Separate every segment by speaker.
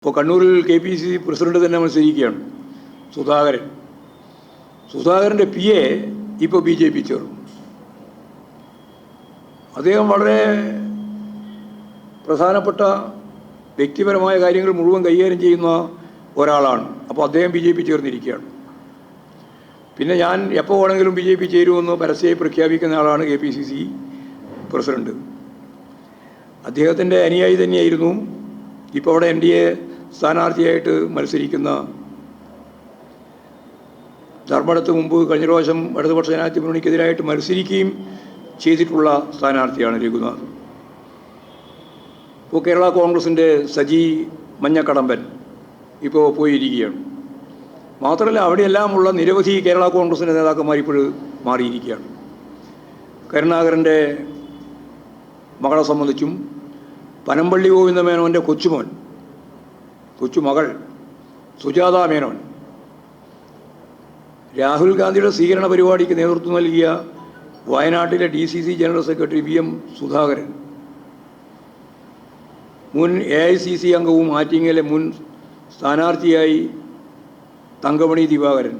Speaker 1: ഇപ്പോൾ കണ്ണൂരിൽ K P C president തന്നെ മത്സരിക്കുകയാണ്. സുധാകരൻ. സുധാകരന്റെ പി എ ഇപ്പോൾ ബി ജെ പി ചേർന്നു. അദ്ദേഹം വളരെ പ്രധാനപ്പെട്ട വ്യക്തിപരമായ കാര്യങ്ങൾ മുഴുവൻ കൈകാര്യം ചെയ്യുന്ന ഒരാളാണ്. അപ്പോൾ അദ്ദേഹം ബി ജെ പി ചേർന്നിരിക്കുകയാണ്. പിന്നെ ഞാൻ എപ്പോൾ വേണമെങ്കിലും ബി ജെ പി ചേരുമെന്ന് പരസ്യമായി പ്രഖ്യാപിക്കുന്ന ആളാണ് K P C C president. അദ്ദേഹത്തിന്റെ അനുയായി തന്നെയായിരുന്നു. ഇപ്പോൾ അവിടെ എൻ ഡി എ സ്ഥാനാർത്ഥിയായിട്ട് മത്സരിക്കുന്ന ധർമ്മടത്ത് മുമ്പ് കഴിഞ്ഞ പ്രാവശ്യം ഇടതുപക്ഷ ജനാധിപത്യ മുന്നണിക്കെതിരായിട്ട് മത്സരിക്കുകയും ചെയ്തിട്ടുള്ള സ്ഥാനാർത്ഥിയാണ് രഘുനാഥ്. ഇപ്പോൾ കേരള കോൺഗ്രസിന്റെ സജി മഞ്ഞക്കടമ്പൻ ഇപ്പോൾ പോയിരിക്കുകയാണ്. മാത്രമല്ല അവിടെയെല്ലാമുള്ള നിരവധി കേരള കോൺഗ്രസിന്റെ നേതാക്കന്മാർ ഇപ്പോൾ മാറിയിരിക്കുകയാണ്. കരുണാകരന്റെ മകളെ സംബന്ധിച്ചും പനമ്പള്ളി ഗോവിന്ദമേനോന്റെ കൊച്ചുമോൻ കൊച്ചുമകൾ സുജാത മേനോൻ. രാഹുൽ ഗാന്ധിയുടെ സ്വീകരണ പരിപാടിക്ക് നേതൃത്വം നൽകിയ വയനാട്ടിലെ D C C general secretary V M Sudhakaran. മുൻ എ ഐ സി സി അംഗവും ആറ്റിങ്ങയിലെ മുൻ സ്ഥാനാർത്ഥിയായി തങ്കമണി ദിവാകരൻ.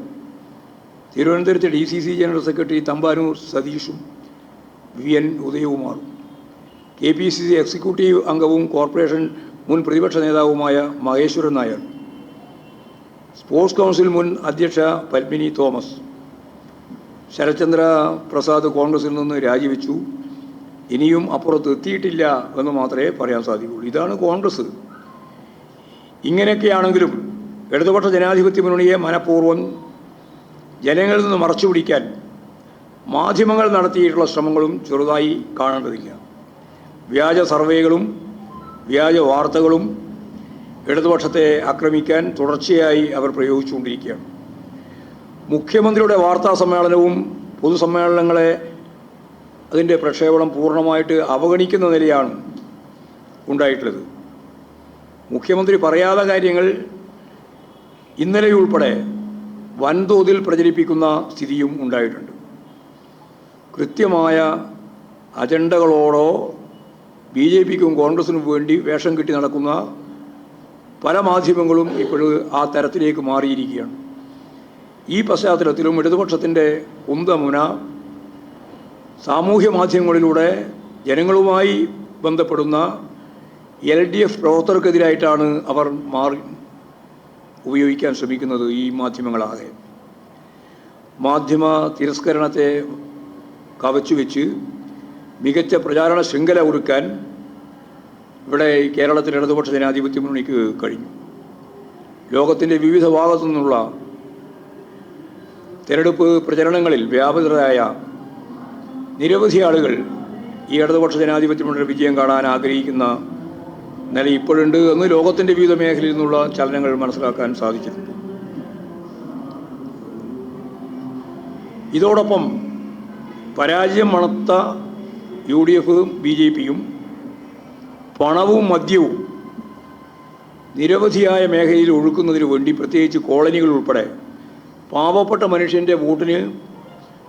Speaker 1: തിരുവനന്തപുരത്തെ D C C general secretary Thampanoor സതീഷും V N ഉദയകുമാറും. K P C C executive അംഗവും കോർപ്പറേഷൻ മുൻ പ്രതിപക്ഷ നേതാവുമായ മഹേശ്വരൻ നായർ സ്പോർട്സ് കൗൺസിൽ മുൻ അധ്യക്ഷ പത്മിനി തോമസ് ശരത്ചന്ദ്ര പ്രസാദ് കോൺഗ്രസിൽ നിന്ന് രാജിവെച്ചു. ഇനിയും അപ്പുറത്ത് എത്തിയിട്ടില്ല എന്ന് മാത്രമേ പറയാൻ സാധിക്കുള്ളൂ ഇതാണ് കോൺഗ്രസ്. ഇങ്ങനെയൊക്കെയാണെങ്കിലും ഇടതുപക്ഷ ജനാധിപത്യ മുന്നണിയെ മനഃപൂർവം ജനങ്ങളിൽ നിന്ന് മറച്ചു പിടിക്കാൻ മാധ്യമങ്ങൾ നടത്തിയിട്ടുള്ള ശ്രമങ്ങളും ചെറുതായി കാണേണ്ടതില്ല. വ്യാജ സർവേകളും വ്യാജ വാർത്തകളും ഇടതുപക്ഷത്തെ ആക്രമിക്കാൻ തുടർച്ചയായി അവർ പ്രയോഗിച്ചുകൊണ്ടിരിക്കുകയാണ്. മുഖ്യമന്ത്രിയുടെ വാർത്താ സമ്മേളനവും പൊതുസമ്മേളനങ്ങളെ അതിന്റെ പ്രക്ഷേപണം പൂർണമായിട്ട് അവഗണിക്കുന്ന നിലയാണ് ഉണ്ടായിട്ടുള്ളത്. മുഖ്യമന്ത്രി പറയാത്ത കാര്യങ്ങൾ ഇന്നലെയുൾപ്പെടെ വൻതോതിൽ പ്രചരിപ്പിക്കുന്ന സ്ഥിതിയും ഉണ്ടായിട്ടുണ്ട്. കൃത്യമായ അജണ്ടകളോടോ ബി ജെ പിക്കും കോൺഗ്രസിനും വേണ്ടി വേഷം കെട്ടി നടക്കുന്ന പല മാധ്യമങ്ങളും ഇപ്പോൾ ആ തരത്തിലേക്ക് മാറിയിരിക്കുകയാണ്. ഈ പശ്ചാത്തലത്തിലും ഇടതുപക്ഷത്തിന്റെ കുന്തമുന സാമൂഹ്യ മാധ്യമങ്ങളിലൂടെ ജനങ്ങളുമായി ബന്ധപ്പെടുന്ന എൽ ഡി എഫ് പ്രവർത്തകർക്കെതിരായിട്ടാണ് അവർ മാറി ഉപയോഗിക്കാൻ ശ്രമിക്കുന്നത് ഈ മാധ്യമങ്ങളാകെ. മാധ്യമ തിരസ്കരണത്തെ കവച്ചു വെച്ച് മികച്ച പ്രചാരണ ശൃംഖല ഒരുക്കാൻ ഇവിടെ കേരളത്തിലെ ഇടതുപക്ഷ ജനാധിപത്യ മുന്നണിക്ക് കഴിഞ്ഞു. ലോകത്തിന്റെ വിവിധ ഭാഗത്തു നിന്നുള്ള തെരഞ്ഞെടുപ്പ് പ്രചരണങ്ങളിൽ വ്യാപൃതരായ നിരവധി ആളുകൾ ഈ ഇടതുപക്ഷ ജനാധിപത്യ മുന്നണി വിജയം കാണാൻ ആഗ്രഹിക്കുന്ന നില ഇപ്പോഴുണ്ട് എന്ന് ലോകത്തിന്റെ വിവിധ മേഖലയിൽ നിന്നുള്ള ചലനങ്ങൾ മനസ്സിലാക്കാൻ സാധിച്ചിട്ടുണ്ട്. ഇതോടൊപ്പം പരാജയം മണത്ത യു ഡി എഫും ബി ജെ പിയും പണവും മദ്യവും നിരവധിയായ മേഖലയിൽ ഒഴുക്കുന്നതിന് വേണ്ടി പ്രത്യേകിച്ച് കോളനികൾ ഉൾപ്പെടെ പാവപ്പെട്ട മനുഷ്യന്റെ വോട്ടിന്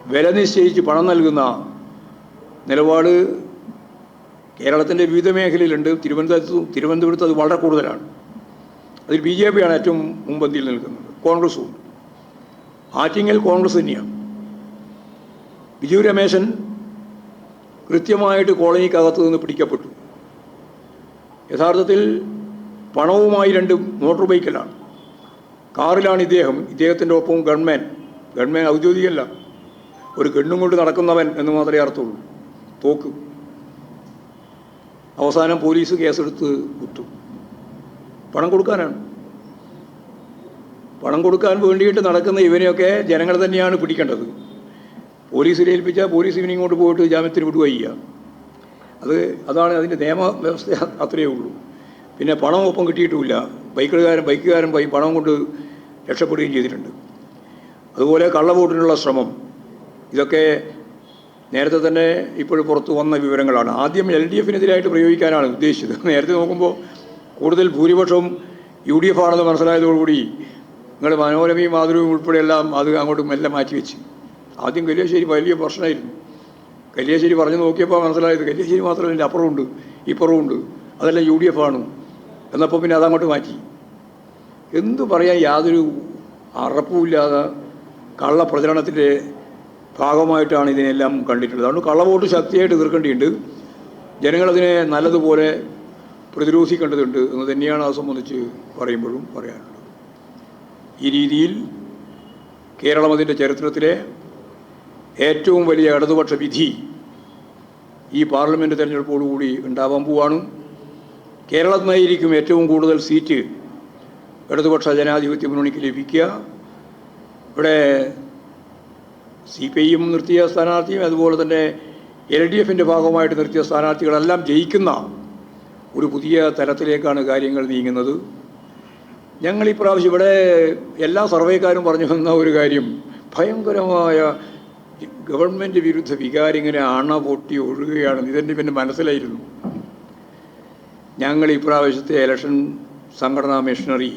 Speaker 1: വില നിശ്ചയിച്ച് പണം നൽകുന്ന നിലപാട് കേരളത്തിന്റെ വിവിധ മേഖലയിലുണ്ട്. തിരുവനന്തപുരത്ത് തിരുവനന്തപുരത്ത് അത് വളരെ കൂടുതലാണ്. അതിൽ ബി ജെ പിയാണ് ഏറ്റവും മുമ്പന്തിയിൽ നിൽക്കുന്നത്. കോൺഗ്രസും. ആറ്റിങ്ങൽ കോൺഗ്രസ് തന്നെയാണ്. ബിജു രമേശൻ കൃത്യമായിട്ട് കോളനിക്കകത്ത് നിന്ന് പിടിക്കപ്പെട്ടു. യഥാർത്ഥത്തിൽ പണവുമായി രണ്ട് മോട്ടോർ ബൈക്കിലാണ്. കാറിലാണ് ഇദ്ദേഹം ഇദ്ദേഹത്തിന്റെ ഒപ്പവും ഗൺമാൻ. ഗൺമാൻ ഔദ്യോഗികല്ല. ഒരു ഗണ്ണും കൊണ്ട് നടക്കുന്നവൻ എന്ന് മാത്രമേ അർത്ഥമുള്ളൂ. തോക്ക്. അവസാനം പോലീസ് കേസെടുത്ത് വിട്ടു. പണം കൊടുക്കാനാണ്. പണം കൊടുക്കാൻ വേണ്ടിയിട്ട് നടക്കുന്ന ഇവനെയൊക്കെ ജനങ്ങൾ തന്നെയാണ് പിടിക്കേണ്ടത്. പോലീസിൽ ഏൽപ്പിച്ചാൽ പോലീസ് ഇവനെ ഇങ്ങോട്ട് പോയിട്ട് ജാമ്യത്തിന് വിടുക അത് അതാണ് അതിന്റെ നിയമ വ്യവസ്ഥ അത്രയേ ഉള്ളൂ. പിന്നെ പണം ഒപ്പം കിട്ടിയിട്ടുമില്ല. ബൈക്കുകാരൻ ബൈക്കുകാരൻ പണം കൊണ്ട് രക്ഷപ്പെടുകയും ചെയ്തിട്ടുണ്ട്. അതുപോലെ കള്ളവോട്ടിനുള്ള ശ്രമം. ഇതൊക്കെ നേരത്തെ തന്നെ ഇപ്പോഴും പുറത്തു വന്ന വിവരങ്ങളാണ്. ആദ്യം എൽ ഡി എഫിനെതിരായിട്ട് പ്രയോഗിക്കാനാണ് ഉദ്ദേശിച്ചത്. നേരത്തെ നോക്കുമ്പോൾ കൂടുതൽ ഭൂരിപക്ഷവും യു ഡി എഫ് ആണെന്ന് മനസ്സിലായതോടുകൂടി നിങ്ങൾ മനോരമയും മാതൃവും ഉൾപ്പെടെയെല്ലാം അത് അങ്ങോട്ടും എല്ലാം മാറ്റിവെച്ച്. ആദ്യം കല്യാശ്ശേരി വലിയ പ്രശ്നമായിരുന്നു. കല്യാശ്ശേരി പറഞ്ഞു നോക്കിയപ്പോൾ മനസ്സിലായത് കല്യാശ്ശേരി മാത്രമല്ല അപ്പുറമുണ്ട് ഇപ്പുറമുണ്ട് അതെല്ലാം യു ഡി എഫ് ആണ്. എന്നപ്പോൾ പിന്നെ അതങ്ങോട്ട് മാറ്റി. എന്തു പറയാൻ യാതൊരു അറപ്പുമില്ലാതെ കള്ള പ്രചരണത്തിന്റെ ഭാഗമായിട്ടാണ് ഇതിനെല്ലാം കണ്ടിട്ടുള്ളത്. അതുകൊണ്ട് കള്ളവോട്ട് ശക്തിയായിട്ട് എതിർക്കേണ്ടിയുണ്ട്. ജനങ്ങളതിനെ നല്ലതുപോലെ പ്രതിരോധിക്കേണ്ടതുണ്ട് എന്ന് തന്നെയാണ് അത് സംബന്ധിച്ച് പറയുമ്പോഴും പറയാനുള്ളത്. ഈ രീതിയിൽ കേരളം അതിന്റെ ചരിത്രത്തിലെ ഏറ്റവും വലിയ ഇടതുപക്ഷ വിധി ഈ പാർലമെന്റ് തെരഞ്ഞെടുപ്പോടുകൂടി ഉണ്ടാവാൻ പോവാണ്. കേരളത്തിനായിരിക്കും ഏറ്റവും കൂടുതൽ സീറ്റ് ഇടതുപക്ഷ ജനാധിപത്യ മുന്നണിക്ക് ലഭിക്കുക. ഇവിടെ സി പി ഐയും നിർത്തിയ സ്ഥാനാർത്ഥിയും അതുപോലെ തന്നെ എൽ ഡി എഫിന്റെ ഭാഗമായിട്ട് നിർത്തിയ സ്ഥാനാർത്ഥികളെല്ലാം ജയിക്കുന്ന ഒരു പുതിയ തലത്തിലേക്കാണ് കാര്യങ്ങൾ നീങ്ങുന്നത്. ഞങ്ങൾ ഈ പ്രാവശ്യം ഇവിടെ എല്ലാ സർവേക്കാരും പറഞ്ഞു വന്ന ഒരു കാര്യം ഭയങ്കരമായ ഗവൺമെന്റ് വിരുദ്ധ വികാരം ഇങ്ങനെ അണ പൊട്ടി ഒഴുകുകയാണെന്ന് ഇതെന്റെ പിന്നെ മനസ്സിലായിരുന്നു. ഞങ്ങൾ ഇപ്രാവശ്യത്തെ ഇലക്ഷൻ സംഘടനാ മിഷനറി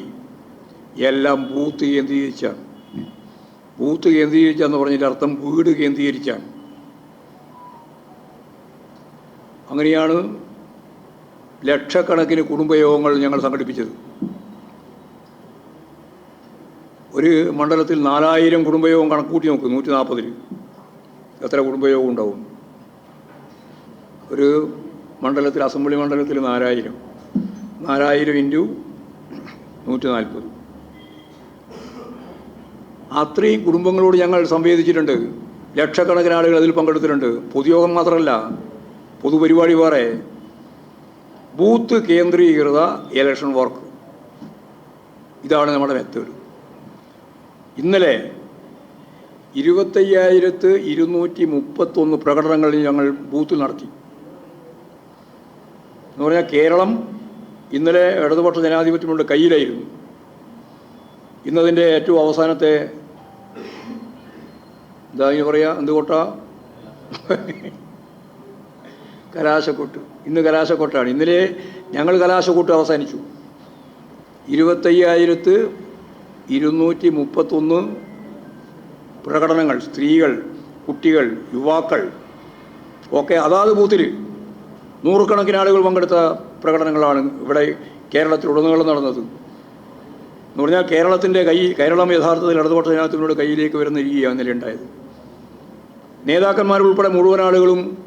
Speaker 1: എല്ലാം ബൂത്ത് കേന്ദ്രീകരിച്ചാണ്. ബൂത്ത് കേന്ദ്രീകരിച്ചാന്ന് പറഞ്ഞതിന്റെ അർത്ഥം വീട് കേന്ദ്രീകരിച്ചാണ്. അങ്ങനെയാണ് ലക്ഷക്കണക്കിന് കുടുംബയോഗങ്ങൾ ഞങ്ങൾ സംഘടിപ്പിച്ചത്. ഒരു മണ്ഡലത്തിൽ നാലായിരം കുടുംബയോഗം കണക്കൂട്ടി നോക്കും നൂറ്റി നാൽപ്പതിൽ എത്ര കുടുംബയോഗം ഉണ്ടാവും? ഒരു മണ്ഡലത്തിൽ അസംബ്ലി മണ്ഡലത്തിൽ നാലായിരം. നാലായിരം ഇന്റു നൂറ്റി നാൽപ്പത് അത്രയും കുടുംബങ്ങളോട് ഞങ്ങൾ സംവേദിച്ചിട്ടുണ്ട്. ലക്ഷക്കണക്കിന് ആളുകൾ അതിൽ പങ്കെടുത്തിട്ടുണ്ട്. പൊതുയോഗം മാത്രമല്ല പൊതുപരിപാടി വേറെ. ബൂത്ത് കേന്ദ്രീകൃത ഇലക്ഷൻ വർക്ക്. ഇതാണ് നമ്മുടെ മെത്തേഡ്. ഇന്നലെ ഇരുപത്തയ്യായിരത്ത് ഇരുന്നൂറ്റി മുപ്പത്തൊന്ന് പ്രകടനങ്ങൾ ഞങ്ങൾ ബൂത്തിൽ നടത്തി. എന്ന് പറഞ്ഞാൽ കേരളം ഇന്നലെ ഇടതുപക്ഷ ജനാധിപത്യമുണ്ട് കയ്യിലായിരുന്നു. ഇന്നതിന്റെ ഏറ്റവും അവസാനത്തെ എന്താ ഇനി പറയാ എന്ത് കൊട്ട? കലാശക്കൊട്ട്. ഇന്ന് കലാശക്കൊട്ടാണ്. ഇന്നലെ ഞങ്ങൾ കലാശക്കൊട്ട് അവസാനിച്ചു. ഇരുപത്തയ്യായിരത്ത് ഇരുന്നൂറ്റി മുപ്പത്തൊന്ന് പ്രകടനങ്ങൾ സ്ത്രീകൾ കുട്ടികൾ യുവാക്കൾ ഒക്കെ അതാത് ബൂത്തിൽ നൂറുകണക്കിന് ആളുകൾ പങ്കെടുത്ത പ്രകടനങ്ങളാണ് ഇവിടെ കേരളത്തിലുടനീളം നടന്നത്. എന്ന് പറഞ്ഞാൽ കേരളത്തിന്റെ കൈ കേരളം യഥാർത്ഥത്തിൽ ഇടതുപക്ഷ ജനാധിപത്യത്തിനോട് കയ്യിലേക്ക് വരുന്ന രീതിയാണ് ഇന്നലെ ഉണ്ടായത് നേതാക്കന്മാരുൾപ്പെടെ മുഴുവൻ ആളുകളും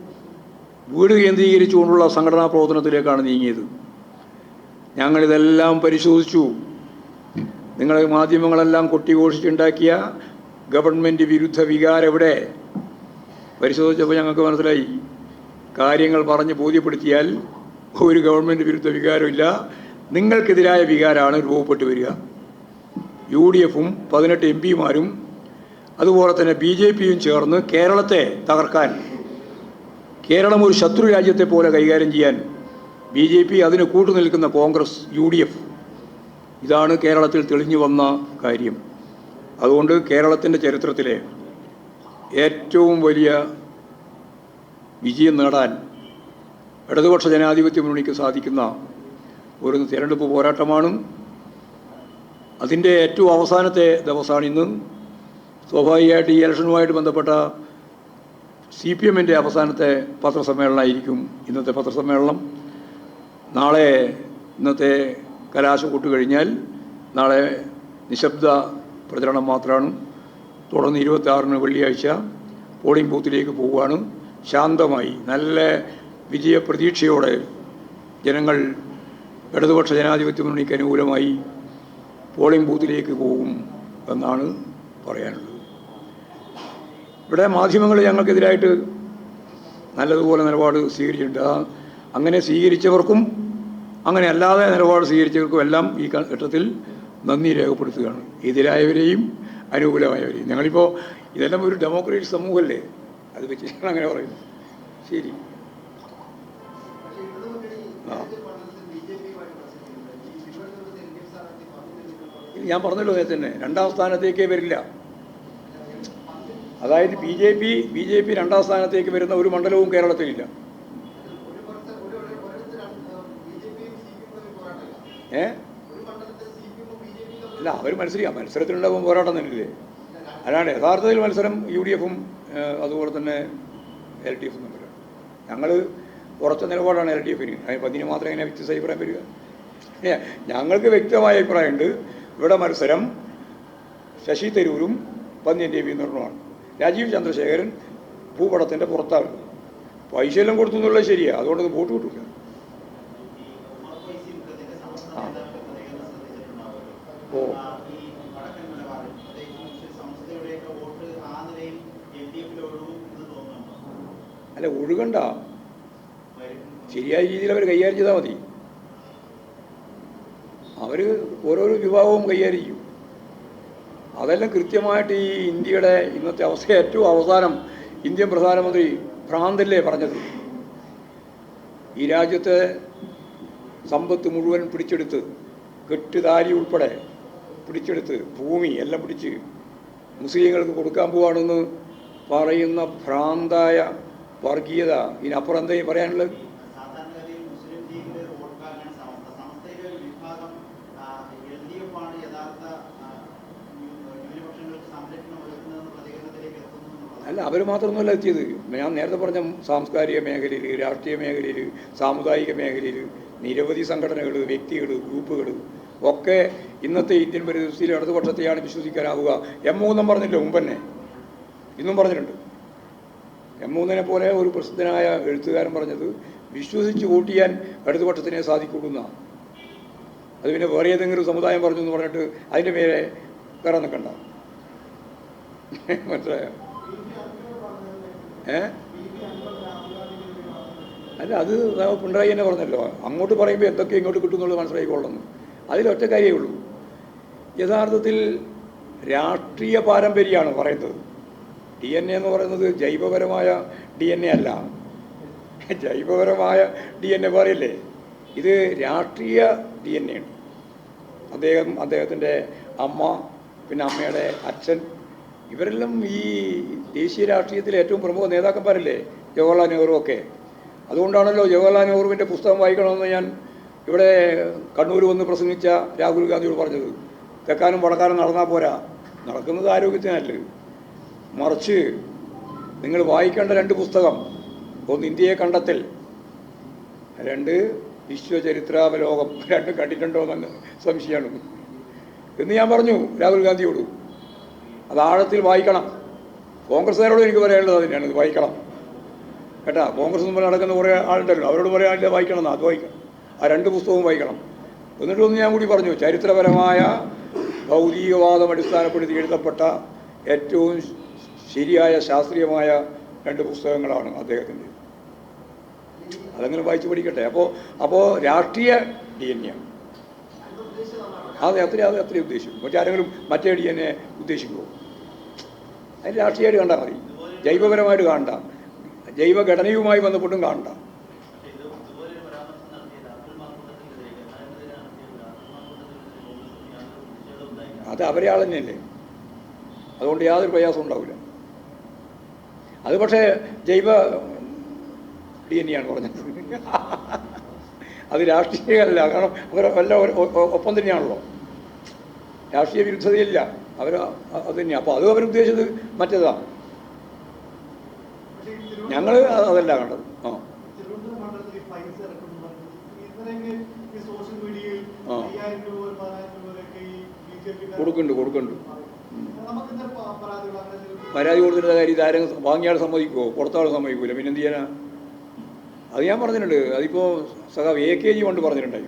Speaker 1: വീട് കേന്ദ്രീകരിച്ചുകൊണ്ടുള്ള സംഘടനാ പ്രവർത്തനത്തിലേക്കാണ് നീങ്ങിയത്. ഞങ്ങളിതെല്ലാം പരിശോധിച്ചു. നിങ്ങളെ മാധ്യമങ്ങളെല്ലാം കൊട്ടിഘോഷിച്ചുണ്ടാക്കിയ ഗവൺമെന്റ് വിരുദ്ധ വികാരം എവിടെ? പരിശോധിച്ചപ്പോൾ ഞങ്ങൾക്ക് മനസ്സിലായി. കാര്യങ്ങൾ പറഞ്ഞ് ബോധ്യപ്പെടുത്തിയാൽ ഒരു ഗവൺമെന്റ് വിരുദ്ധ വികാരമില്ല നിങ്ങൾക്കെതിരായ വികാരമാണ് രൂപപ്പെട്ടു വരിക. യു ഡി എഫും പതിനെട്ട് എം പിമാരും അതുപോലെ തന്നെ ബി ജെ പിയും ചേർന്ന് കേരളത്തെ തകർക്കാൻ കേരളം ഒരു ശത്രു രാജ്യത്തെ പോലെ കൈകാര്യം ചെയ്യാൻ ബി ജെ പി അതിന് കൂട്ടുനിൽക്കുന്ന കോൺഗ്രസ് യു ഡി എഫ് ഇതാണ് കേരളത്തിൽ തെളിഞ്ഞു വന്ന കാര്യം. അതുകൊണ്ട് കേരളത്തിന്റെ ചരിത്രത്തിലെ ഏറ്റവും വലിയ വിജയം നേടാൻ ഇടതുപക്ഷ ജനാധിപത്യ മുന്നണിക്ക് സാധിക്കുന്ന ഒരു തിരഞ്ഞെടുപ്പ് പോരാട്ടമാണ്. അതിന്റെ ഏറ്റവും അവസാനത്തെ ദിവസമാണ് ഇന്ന്. സ്വാഭാവികമായിട്ട് ഈ ഇലക്ഷനുമായിട്ട് ബന്ധപ്പെട്ട സി പി എമ്മിന്റെ അവസാനത്തെ പത്രസമ്മേളനമായിരിക്കും ഇന്നത്തെ പത്രസമ്മേളനം. നാളെ ഇന്നത്തെ കലാശ കൂട്ടുകഴിഞ്ഞാൽ നാളെ നിശബ്ദ പ്രചരണം മാത്രമാണ് തുടർന്ന് ഇരുപത്തി ആറിന് വെള്ളിയാഴ്ച പോളിംഗ് ബൂത്തിലേക്ക് പോവുകയാണ്. ശാന്തമായി നല്ല വിജയപ്രതീക്ഷയോടെ ജനങ്ങൾ ഇടതുപക്ഷ ജനാധിപത്യ മുന്നണിക്ക് അനുകൂലമായി പോളിംഗ് ബൂത്തിലേക്ക് പോകും എന്നാണ് പറയാനുള്ളത്. ഇവിടെ മാധ്യമങ്ങൾ ഞങ്ങൾക്കെതിരായിട്ട് നല്ലതുപോലെ നിലപാട് സ്വീകരിച്ചിട്ടുണ്ട്. അങ്ങനെ സ്വീകരിച്ചവർക്കും അങ്ങനെ അല്ലാതെ നിലപാട് സ്വീകരിച്ചവർക്കും എല്ലാം ഈ ഘട്ടത്തിൽ നന്ദി രേഖപ്പെടുത്തുകയാണ്. എതിരായവരെയും അനുകൂലമായവരെയും. ഞങ്ങളിപ്പോൾ ഇതെല്ലാം ഒരു ഡെമോക്രാറ്റിക് സമൂഹമല്ലേ അത് വെച്ചിട്ടാണ് അങ്ങനെ പറയുന്നു ശരി. ഞാൻ പറഞ്ഞല്ലോ നേരത്തെ തന്നെ. രണ്ടാം സ്ഥാനത്തേക്കേ വരില്ല. അതായത് B J P B J P രണ്ടാം സ്ഥാനത്തേക്ക് വരുന്ന ഒരു മണ്ഡലവും കേരളത്തിലില്ല. ഏ? അല്ല അവർ മത്സരിക്കാം. മത്സരത്തിലുണ്ടാകുമ്പോൾ പോരാട്ടം തന്നെയില്ലേ? അല്ലാണ്ട് യഥാർത്ഥത്തിൽ മത്സരം യു ഡി എഫും അതുപോലെ തന്നെ എൽ ഡി എഫും തമ്മിലാണ് ഞങ്ങൾ ഉറച്ച നിലപാടാണ് എൽ ഡി എഫിന് അതിന് മാത്രം എങ്ങനെ വ്യത്യസ്ത അഭിപ്രായം വരിക? ഞങ്ങൾക്ക് വ്യക്തമായ അഭിപ്രായമുണ്ട്. ഇവിടെ മത്സരം ശശി തരൂരും പന്ന്യൻ രവീന്ദ്രനുമാണ് രാജീവ് ചന്ദ്രശേഖരൻ ഭൂപടത്തിന്റെ പുറത്താണ് പൈസ എല്ലാം കൊടുത്തു എന്നുള്ളത് ശരിയാണ് അതുകൊണ്ട് വോട്ട് കിട്ടില്ല ഒഴുകണ്ട ശരിയായ രീതിയിൽ അവർ കൈകാര്യം ചെയ്താൽ മതി. അവർ ഓരോരോ വിഭാഗവും കൈകാര്യം ചെയ്യും. അതെല്ലാം കൃത്യമായിട്ട് ഈ ഇന്ത്യയുടെ ഇന്നത്തെ അവസ്ഥ ഏറ്റവും അവസാനം ഇന്ത്യൻ പ്രധാനമന്ത്രി ഭ്രാന്തല്ലേ പറഞ്ഞത്? ഈ രാജ്യത്തെ സമ്പത്ത് മുഴുവൻ പിടിച്ചെടുത്ത് കെട്ടുതാരി ഉൾപ്പെടെ പിടിച്ചെടുത്ത് ഭൂമി എല്ലാം പിടിച്ച് മുസ്ലിങ്ങൾക്ക് കൊടുക്കാൻ പോവാണെന്ന് പറയുന്ന ഭ്രാന്തായ വർഗീയത ഇതിനപ്പുറം എന്താ പറയാനുള്ളത്. അല്ല അവർ മാത്രമൊന്നുമല്ല എത്തിയത് ഞാൻ നേരത്തെ പറഞ്ഞ സാംസ്കാരിക മേഖലയിൽ രാഷ്ട്രീയ മേഖലയിൽ സാമുദായിക മേഖലയിൽ നിരവധി സംഘടനകൾ വ്യക്തികൾ ഗ്രൂപ്പുകൾ ഒക്കെ ഇന്നത്തെ ഇന്ത്യൻ പരിസ്ഥിതിയിൽ ഇടതുപക്ഷത്തെയാണ് വിശ്വസിക്കാനാവുക. എം മൂന്നും പറഞ്ഞില്ല മുമ്പ് തന്നെ ഇന്നും പറഞ്ഞിട്ടുണ്ട്. എം മൂന്നിനെ പോലെ ഒരു പ്രസിദ്ധനായ എഴുത്തുകാരൻ പറഞ്ഞത് വിശ്വസിച്ച് വോട്ട് ചെയ്യാൻ ഇടതുപക്ഷത്തിനെ സാധിക്കുള്ളൂ എന്നാണ് അത് പിന്നെ വേറെ ഏതെങ്കിലും സമുദായം പറഞ്ഞു എന്ന് പറഞ്ഞിട്ട് അതിന്റെ മേലെ കയറാൻ നിൽക്കണ്ട മനസ്സിലായോ? ഏ അല്ല അത് പിണറായി തന്നെ പറഞ്ഞല്ലോ. അങ്ങോട്ട് പറയുമ്പോൾ എന്തൊക്കെ ഇങ്ങോട്ട് കിട്ടും എന്നുള്ളത് മനസ്സിലായിക്കൊള്ളുന്നു അതിലൊറ്റ കാര്യമേ ഉള്ളൂ. യഥാർത്ഥത്തിൽ രാഷ്ട്രീയ പാരമ്പര്യമാണ് പറയുന്നത്. ഡി എൻ എ എന്ന് പറയുന്നത് ജൈവപരമായ ഡി എൻ എ അല്ല. ജൈവപരമായ ഡി എൻ എ പറയില്ലേ ഇത് രാഷ്ട്രീയ ഡി എൻ എ ആണ്. അദ്ദേഹം അദ്ദേഹത്തിന്റെ അമ്മ പിന്നെ അമ്മയുടെ അച്ഛൻ ഇവരെല്ലാം ഈ ദേശീയ രാഷ്ട്രീയത്തിലെ ഏറ്റവും പ്രമുഖ നേതാക്കന്മാരല്ലേ? ജവഹർലാൽ നെഹ്റു ഒക്കെ. അതുകൊണ്ടാണല്ലോ ജവഹർലാൽ നെഹ്റുവിന്റെ പുസ്തകം വായിക്കണമെന്ന് ഞാൻ ഇവിടെ കണ്ണൂർ വന്ന് പ്രസംഗിച്ച രാഹുൽ ഗാന്ധിയോട് പറഞ്ഞത്. തെക്കാനും വടക്കാനും നടന്നാൽ പോരാ. നടക്കുന്നത് ആരോഗ്യത്തിനല്ല. മറിച്ച് നിങ്ങൾ വായിക്കേണ്ട രണ്ട് പുസ്തകം ഒന്ന് ഇന്ത്യയെ കണ്ടെത്തൽ രണ്ട് വിശ്വചരിത്രാവലോകം. രണ്ടും കണ്ടിട്ടുണ്ടോ എന്ന് സംശയമാണ്. എന്ന് ഞാൻ പറഞ്ഞു രാഹുൽ ഗാന്ധിയോട്. അത് ആഴത്തിൽ വായിക്കണം. കോൺഗ്രസ്സുകാരോട് എനിക്ക് പറയാനുള്ളത് അതിനാണ് ഇത് വായിക്കണം. കേട്ടാ കോൺഗ്രസ് മുമ്പിൽ നടക്കുന്ന കുറേ ആളുണ്ടല്ലോ അവരോട് പറയാനില്ല വായിക്കണം എന്ന്? അത് വായിക്കണം. ആ രണ്ട് പുസ്തകവും വായിക്കണം. എന്നിട്ടൊന്ന് ഞാൻ കൂടി പറഞ്ഞു ചരിത്രപരമായ ഭൗതികവാദം അടിസ്ഥാനപ്പെടുത്തി എഴുതപ്പെട്ട ഏറ്റവും ശരിയായ ശാസ്ത്രീയമായ രണ്ട് പുസ്തകങ്ങളാണ് അദ്ദേഹത്തിന്റെ. അതങ്ങനെ വായിച്ചു പഠിക്കട്ടെ. അപ്പോൾ അപ്പോൾ രാഷ്ട്രീയ ഡി എൻ എ അതെ അത്രയും അത് അത്രയും ഉദ്ദേശിക്കും മറ്റാരെങ്കിലും മറ്റേ ഡി എൻ എ ഉദ്ദേശിക്കുമോ അതിന് രാഷ്ട്രീയമായിട്ട് കണ്ടാൽ മതി. ജൈവപരമായിട്ട് കാണണ്ട. ജൈവഘടനയുമായി ബന്ധപ്പെട്ടും കാണണ്ട. അത് അവരെ ആൾ അതുകൊണ്ട് യാതൊരു പ്രയാസവും ഉണ്ടാവില്ല. അത് പക്ഷേ ജൈവ ഡി എൻ എയാണ് പറഞ്ഞത്. അത് രാഷ്ട്രീയമല്ല കാരണം അവർ വല്ല ഒപ്പം തന്നെയാണല്ലോ. രാഷ്ട്രീയ വിരുദ്ധതയില്ല അവർ അത് തന്നെയാണ് അപ്പോൾ അത് അവരുദ്ദേശിച്ചത് മറ്റേതാണ് ഞങ്ങൾ അതല്ല കണ്ടത്. ആ. കൊടുക്കുന്നുണ്ട് കൊടുക്കുന്നുണ്ട്. പരാതി കൊടുത്തിട്ട് കാര്യം ഇതാരും വാങ്ങിയാൾ സമ്മതിക്കുമോ പുറത്താൾ സമ്മതിക്കൂല. പിന്നെ എന്ത് ചെയ്യാനാ? അത് ഞാൻ പറഞ്ഞിട്ടുണ്ട്. അതിപ്പോൾ സഖാവ് എ കെ ജി കൊണ്ട് പറഞ്ഞിട്ടുണ്ടായി.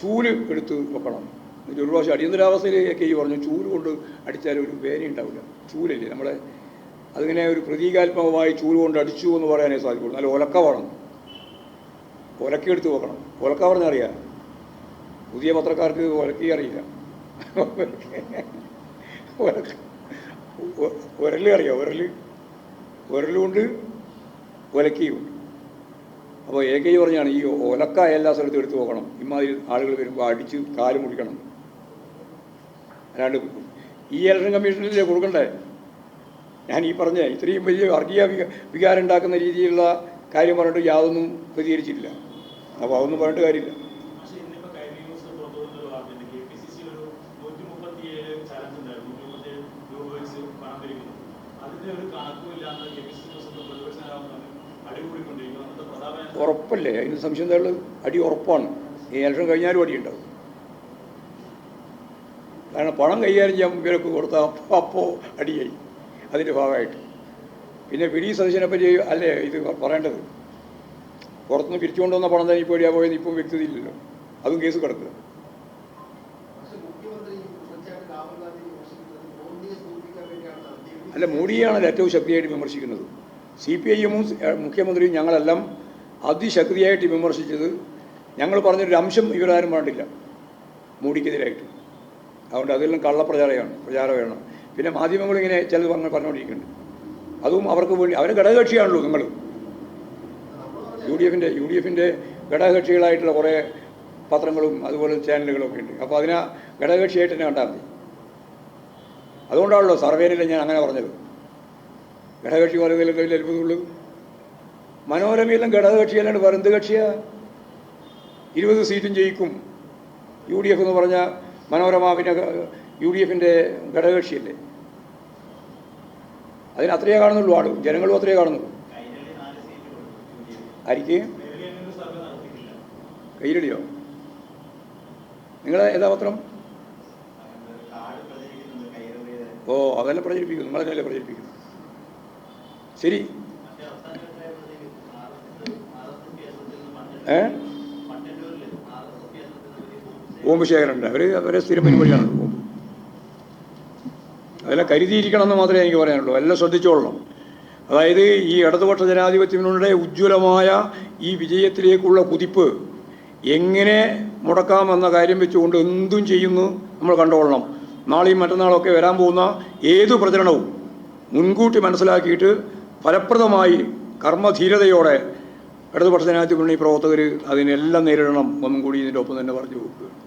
Speaker 1: ചൂൽ എടുത്ത് വെക്കണം. എന്നിട്ട് ഒരു പ്രാവശ്യം അടിയന്തരാവസ്ഥയിൽ എ കെ ജി പറഞ്ഞു ചൂൽ കൊണ്ട് അടിച്ചാൽ ഒരു വേന ഉണ്ടാവില്ല. ചൂലല്ലേ നമ്മളെ അതിങ്ങനെ ഒരു പ്രതീകാത്മകമായി ചൂൽ കൊണ്ട് അടിച്ചു എന്ന് പറയാനേ സാധിക്കുള്ളൂ. നല്ല ഒലക്ക വേണം. ഒലക്ക എടുത്ത് വെക്കണം. ഒലക്ക പറഞ്ഞറിയാം പുതിയ പത്രക്കാർക്ക് ഒലക്കി അറിയില്ല. ഒലക്ക. ഉരൽ അറിയാം? ഉരൽ ഉരലുണ്ട് ഒലക്കയുണ്ട് അപ്പോൾ എ കെ പറഞ്ഞാണ് ഈ ഒലക്ക എല്ലാ സ്ഥലത്തും എടുത്തു പോകണം ഇമാതിരി ആളുകൾ വരുമ്പോൾ അടിച്ച് കാൽ മുടിക്കണം അല്ലാണ്ട് ഈ ഇലക്ഷൻ കമ്മീഷനിലേ കൊടുക്കണ്ടേ? ഞാൻ ഈ പറഞ്ഞ ഇത്രയും വലിയ വർഗീയ വികാരം ഉണ്ടാക്കുന്ന രീതിയിലുള്ള കാര്യം പറഞ്ഞിട്ട് യാതൊന്നും പ്രതികരിച്ചില്ല അപ്പോൾ അതൊന്നും പറഞ്ഞിട്ട് കാര്യമില്ല
Speaker 2: പക്ഷേ ഇന്നിപ്പോ കഴിഞ്ഞ ന്യൂസ് പുറത്തു വന്നൊരു വാർത്തയുണ്ട് കെ പി സി സി ഒരു നൂറ്റി മുപ്പത്തിയേഴ് ചലഞ്ച് ഉണ്ടായിരുന്നു നൂറ്റി മുപ്പത്തിയേഴ് രൂപ വെച്ച് പണം പിരിക്കുന്നു അതിന്റെ ഒരു കണക്കും ഇല്ലാന്ന് K P C C president പ്രതിപക്ഷ നേതാവ് തമ്മിൽ അടികൂടിക്കൊണ്ടിരിക്കുന്നു അന്നത്തെ പ്രതാപൻ
Speaker 1: ഉറപ്പല്ലേ? അതിന് സംശയം എന്താ അടി ഉറപ്പാണ്. ഈ ഇലക്ഷൻ കഴിഞ്ഞാലും അടി ഉണ്ടാവും കാരണം പണം കൈകാര്യം ചെയ്യാൻ ഇവരൊക്കെ കൊടുത്താൽ അപ്പോൾ അടിയായി. അതിന്റെ ഭാഗമായിട്ട്. പിന്നെ പിടി ഡി സതീശനെ പറ്റി അല്ലേ ഇത് പറയേണ്ടത്? പുറത്തുനിന്ന് പിരിച്ചുകൊണ്ട് വന്ന പണം തന്നെ ഇപ്പോൾ എവിടെയാ പോയത് ഇപ്പോൾ വ്യക്തതയില്ലല്ലോ അതും കേസ് കിടക്കുക. അല്ല മോഡിയാണ് ഏറ്റവും ശക്തിയായിട്ട് വിമർശിക്കുന്നത്. സി പി ഐ എമ്മും മുഖ്യമന്ത്രിയും ഞങ്ങളെല്ലാം അതിശക്തിയായിട്ട് വിമർശിച്ചത് ഞങ്ങൾ പറഞ്ഞൊരു അംശം ഇവരാരും വേണ്ടില്ല മോഡിക്കെതിരായിട്ട്. അതുകൊണ്ട് അതെല്ലാം കള്ളപ്രചാരമാണ് പ്രചാരമാണ്. പിന്നെ മാധ്യമങ്ങളിങ്ങനെ ചിലത് പറഞ്ഞ് പറഞ്ഞുകൊണ്ടിരിക്കുന്നുണ്ട്. അതും അവർക്ക് വേണ്ടി അവരെ ഘടകകക്ഷിയാണല്ലോ നിങ്ങൾ. യു ഡി എഫിന്റെ യു ഡി എഫിന്റെ ഘടകകക്ഷികളായിട്ടുള്ള കുറേ പത്രങ്ങളും അതുപോലെ ചാനലുകളും ഒക്കെ ഉണ്ട്. അപ്പോൾ അതിനെ ഘടകകക്ഷിയായിട്ട് തന്നെ കണ്ടാൽ മതി. അതുകൊണ്ടാണല്ലോ സർവേനിൽ ഞാൻ അങ്ങനെ പറഞ്ഞത്. ഘടകകക്ഷി പറയുന്നതിലൊക്കെ വലിയ അത്ഭുതമുള്ളൂ മനോരമയെല്ലാം ഘടകകക്ഷിയല്ലാണ്ട് എന്ത് കക്ഷിയാ? ഇരുപത് സീറ്റും ജയിക്കും. യു ഡി എഫ് എന്ന് പറഞ്ഞ മനോരമ പിന്നെ യു ഡി എഫിന്റെ ഘടകകക്ഷിയല്ലേ? അതിന് അത്രയേ കാണുന്നുള്ളൂ ആളും. ജനങ്ങളും അത്രയേ കാണുന്നുള്ളൂ.
Speaker 2: ആയിരിക്കും
Speaker 1: കയ്യിലടിയോ നിങ്ങൾ ഏതാ പത്രം? ഓ അതെല്ലാം പ്രചരിപ്പിക്കുന്നു. നിങ്ങളെന്നല്ലേ പ്രചരിപ്പിക്കുന്നു
Speaker 3: മണ്ഡലം
Speaker 1: ഏ? ഓമ്പ് ശേഖരണ്ട് അവർ അവരെ സ്ഥിരം പരിപാടിയാണ്. അതെല്ലാം കരുതിയിരിക്കണം എന്ന് മാത്രമേ എനിക്ക് പറയാനുള്ളൂ. എല്ലാം ശ്രദ്ധിച്ചോളണം. അതായത് ഈ ഇടതുപക്ഷ ജനാധിപത്യത്തിനുടെ ഉജ്ജ്വലമായ ഈ വിജയത്തിലേക്കുള്ള കുതിപ്പ് എങ്ങനെ മുടക്കാമെന്ന കാര്യം വെച്ചുകൊണ്ട് എന്തും ചെയ്യുന്നു നമ്മൾ കണ്ടുകൊള്ളണം നാളെയും മറ്റന്നാളൊക്കെ വരാൻ പോകുന്ന ഏതു പ്രചരണവും മുൻകൂട്ടി മനസ്സിലാക്കിയിട്ട് ഫലപ്രദമായി കർമ്മധീരതയോടെ ഇടതുപക്ഷ ജനാധിപത്യ പ്രവർത്തകർ അതിനെല്ലാം നേരിടണം എന്നും കൂടി ഇതിന്റെ ഒപ്പം തന്നെ പറഞ്ഞു പോകുക